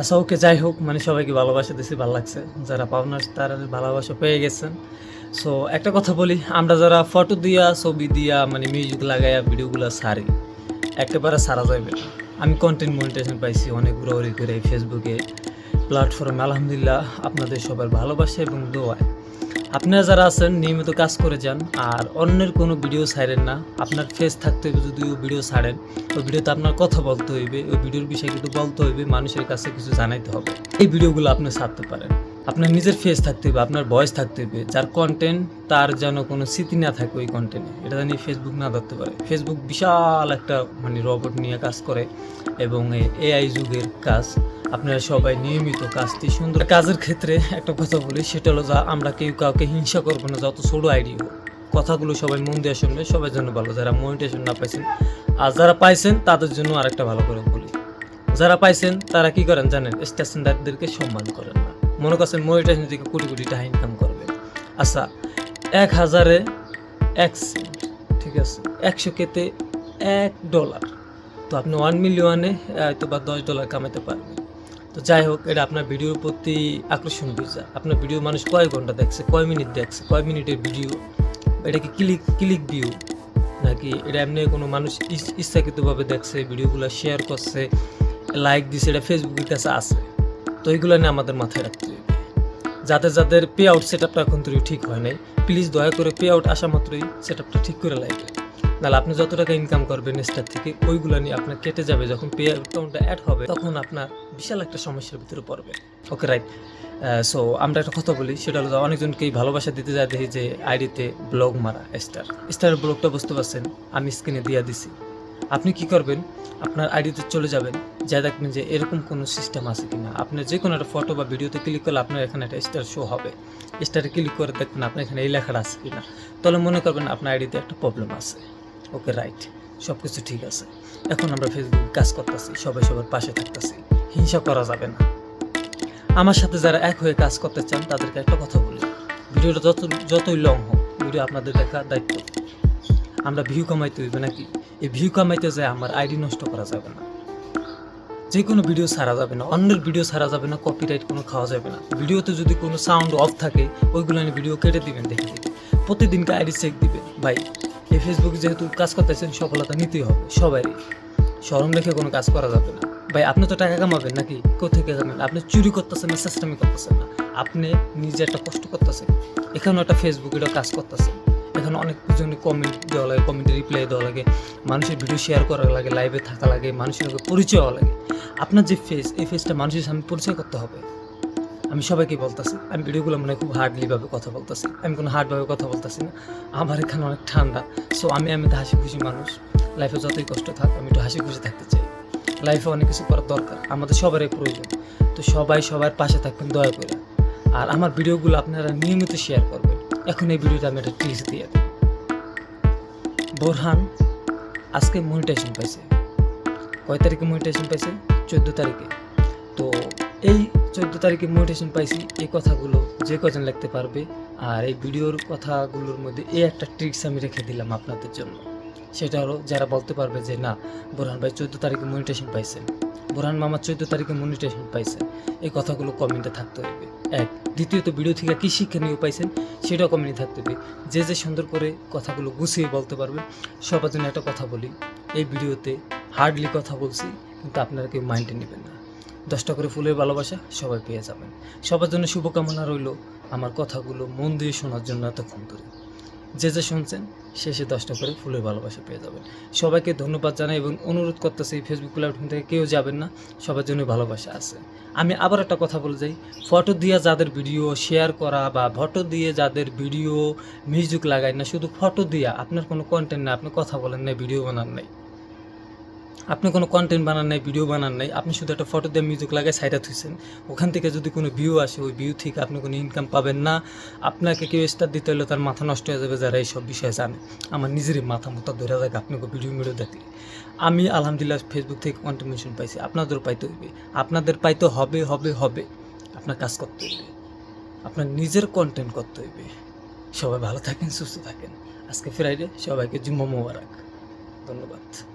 আচ্ছা ওকে যাই হোক মানে সবাইকে ভালোবাসা দিছি, ভালো লাগছে। যারা পাওনার, তারা ভালোবাসা পেয়ে গেছেন। সো একটা কথা বলি, আমরা যারা ফটো দিয়া, ছবি দিয়া মানে মিউজিক লাগাইয়া ভিডিওগুলো সারি একেবারে সারা যাবে। আমি কন্টেন্ট মনিটেশন পাইছি, অনেক ঘুরাঘুরি করে ফেসবুকে প্ল্যাটফর্মে আলহামদুলিল্লাহ, আপনাদের সবার ভালোবাসা এবং দোয়ায় আপনারা যারা আছেন, নিয়মিত কাজ করে যান, আর অন্যের কোনো ভিডিও ছাড়েন না। আপনার ফেস থাকতে হবে যদি ও ভিডিও ছাড়েন। ওই ভিডিওতে আপনার কথা বলতে হইবে ওই ভিডিওর বিষয়ে কিন্তু বলতে হইবে, মানুষের কাছে কিছু জানাইতে হবে। এই ভিডিওগুলো আপনি ছাড়তে পারেন। আপনার নিজের ফেস থাকতে হবে, আপনার ভয়েস থাকতে হবে, যার কন্টেন্ট তার যেন কোনো স্মৃতি না থাকে ওই কন্টেন্টে এটা জানি ফেসবুক না ধরতে পারে। ফেসবুক বিশাল একটা মানে রবট নিয়ে কাজ করে এবং এআই যুগের কাজ। আপনারা সবাই নিয়মিত কাজটি সুন্দর কাজের ক্ষেত্রে একটা কথা বলি, সেটা হলো যা আমরা কেউ কাউকে হিংসা করব না, যত ছোটো আইডি হোক। কথাগুলো সবাই মন দিয়ে শুনবে সবার জন্য ভালো, যারা মনিটেশন না পাইছেন আর যারা পাইছেন তাদের জন্য আরেকটা ভালো করে বলি। যারা পাইছেন তারা কি করেন জানেন স্টেশনদারদেরকে সম্মান করেন না। মনে করছেন মনিটেশন থেকে কোটি কোটি টাকা ইনকাম করবে। আচ্ছা এক হাজারে এক ঠিক আছে, একশো কেতে এক ডলার তো আপনি ওয়ান মিলিয়নে হয়তো বা দশ ডলার কামাতে পারবেন। তো যাই হোক, এটা আপনার ভিডিওর প্রতি আকর্ষণ বুঝা। আপনার ভিডিও মানুষ কয় ঘণ্টা দেখছে, কয় মিনিট দেখছে, কয় মিনিটের ভিডিও? এটা কি ক্লিক ক্লিক ভিউ নাকি এটা এমনি কোনো মানুষ ইচ্ছাকৃতভাবে দেখছে, ভিডিওগুলো শেয়ার করছে লাইক দিছে, এটা ফেসবুকের কাছে আছে। তো এইগুলো নিয়ে আমাদের মাথায় রাখতে হবে। যাদের যাদের পে আউট সেট আপটা এখন তৈরি ঠিক হয় নাই প্লিজ দয়া করে পে আউট আসা মাত্রই সেট আপটা ঠিক করে লাগবে নাহলে আপনি যত টাকা ইনকাম করবেন স্টার থেকে, ওইগুলো নিয়ে আপনার কেটে যাবে। যখন পে অ্যাকাউন্টটা অ্যাড হবে, তখন আপনার বিশাল একটা সমস্যার ভিতরে পড়বে। ওকে রাইট সো আমরা একটা কথা বলি, সেটা হলো যে অনেকজনকেই ভালোবাসা দিতে যায় দেখি যে আইডিতে ব্লগ মারা স্টার স্টারের ব্লগটা বুঝতে পারছেন? আমি স্ক্রিনে দিয়ে দিছি। আপনি কি করবেন? আপনার আইডিতে চলে যাবেন। যা দেখবেন যে এরকম কোনো সিস্টেম আছে কিনা। আপনার যে কোনো একটা ফটো বা ভিডিওতে ক্লিক করলে আপনার এখানে একটা স্টার শো হবে। স্টারে ক্লিক করে দেখবেন আপনার এখানে এই লেখাটা আছে কিনা। তাহলে মনে করবেন আপনার আইডিতে একটা প্রবলেম আছে। ওকে রাইট সব কিছু ঠিক আছে। এখন আমরা ফেসবুক কাজ করতেছি। সবাই সবার পাশে থাকতেছি। হিংসা করা যাবে না। আমার সাথে যারা এক হয়ে কাজ করতে চান, তাদেরকে একটা কথা বলি। ভিডিওটা যত, যতই লং হোক, ভিডিও আপনাদের দেখা দায়িত্ব। আমরা ভিউ কমাইতে হইবে নাকি? এই ভিউ কামাইতে যায়, আমার আইডি নষ্ট করা যাবে না। যে কোনো ভিডিও ছাড়া যাবে না, অন্যের ভিডিও ছাড়া যাবে না কপিরাইট কোনো খাওয়া যাবে না। ভিডিওতে যদি কোনো সাউন্ড অফ থাকে, ওইগুলো নিয়ে ভিডিও কেটে দিবেন দেখে প্রতিদিনকে আইডি চেক দিবেন। ভাই, এই ফেসবুকে যেহেতু কাজ করতেছেন, সফলতা নিতেই হবে সবারই। সরম রেখে কোনো কাজ করা যাবে না। ভাই, আপনি তো টাকা কামাবেন নাকি? কোথেকে কামাবেন আপনি চুরি করতেছেন না সিস্টেমে করতেছেন না। আপনি নিজে একটা কষ্ট করতেছেন। এখানেও একটা ফেসবুক কাজ করতেছেন। এখানে অনেক জনে কমেন্ট দেওয়া লাগে কমেন্টে রিপ্লাই দেওয়া লাগে, মানুষের ভিডিও শেয়ার করা লাগে লাইভে থাকা লাগে, মানুষের পরিচয় হওয়া লাগে। আপনার যে ফেস এই ফেসটা মানুষের সামনে পরিচয় করতে হবে। আমি সবাইকে বলতেছি, আমি ভিডিওগুলো মনে খুব হার্ডলিভাবে কথা বলতেছি, আমি কোনো হার্ডভাবে কথা বলতেছি না। আমার এখানে অনেক ঠান্ডা সো আমি আমি তো হাসি খুশি মানুষ। লাইফে যতই কষ্ট থাক, আমি একটু হাসি খুশি থাকতে চাই। লাইফে অনেক কিছু করার দরকার, আমাদের সবারই প্রয়োজন। তো সবাই সবার পাশে থাকবেন, দয়া করে। আর আমার ভিডিওগুলো আপনারা নিয়মিত শেয়ার করবেন। এখন এই ভিডিওটা আমি একটা টিপস দিয়ে দিই বোরহান আজকে মনিটাইজেশন পাইছে। কয় তারিখে মনিটাইজেশন পাইছে? চোদ্দ তারিখে। তো এই চোদ্দ তারিখে মনিটেশন পাইছি, এই কথাগুলো যে কজন লিখতে পারবে আর এই ভিডিওর কথাগুলোর মধ্যে এই একটা ট্রিক্স আমি রেখে দিলাম আপনাদের জন্য। সেটা হলো, যারা বলতে পারবে যে না, বোরহান ভাই চোদ্দ তারিখে মনিটেশন পাইছেন বোরহান মামা চোদ্দ তারিখে মনিটেশন পাইছে এই কথাগুলো কমেন্টে থাকতে হবে। এক, দ্বিতীয়ত ভিডিও থেকে কী শিক্ষণীয় পাইছেন সেটাও কমেন্টে থাকতে হবে। যে যে সুন্দর করে কথাগুলো গুছিয়ে বলতে পারবে, সবার জন্য একটা কথা বলি। এই ভিডিওতে হার্ডলি কথা বলছি, কিন্তু আপনারা কেউ মাইন্ডে নেবেন না। দশটা করে ফুলের ভালোবাসা সবাই পেয়ে যাবেন। সবার জন্য শুভকামনা রইল আমার কথাগুলো মন দিয়ে শোনার জন্য এতক্ষণ ধরে। যে যে শুনছেন শেষে দশটা করে ফুলের ভালোবাসা পেয়ে যাবেন। সবাইকে ধন্যবাদ জানাই এবং অনুরোধ করতেছি ফেসবুক প্ল্যাটফর্ম থেকে কেউ যাবেন না, সবার জন্য ভালোবাসা আছে। আমি আবার একটা কথা বলে যাই ফটো দিয়ে যাদের ভিডিও শেয়ার করা বা ফটো দিয়ে যাদের ভিডিও মিউজিক লাগায় না, শুধু ফটো দিয়া, আপনার কোনো কন্টেন্ট না আপনি কথা বলেন না ভিডিও বানান নাই। আপনি কোনো কন্টেন্ট বানান নাই ভিডিও বানান নাই, আপনি শুধু একটা ফটো দিয়ে মিউজিক লাগাই সাইডে থুইছেন, ওখান থেকে যদি কোনো ভিউ আসে, ওই ভিউ থেকে আপনি কোনো ইনকাম পাবেন না। আপনাকে কেউ স্টার দিতে হলে তার মাথা নষ্ট হয়ে যাবে যারা এইসব বিষয়ে জানে। আমার নিজেরই মাথা মতো ধরে থাকে আপনাকে ভিডিও মিডিও দেখলে। আমি আলহামদুলিল্লাহ ফেসবুক থেকে কন্ট্রিবিউশন পাইছি, আপনাদেরও পাইতে হইবে। আপনাদের পাইতে হবে হবে হবে। আপনার কাজ করতে হইবে। আপনার নিজের কন্টেন্ট করতে হইবে। সবাই ভালো থাকেন, সুস্থ থাকেন। আজকে ফ্রাইডে সবাইকে জুম্মা মোবারক। ধন্যবাদ।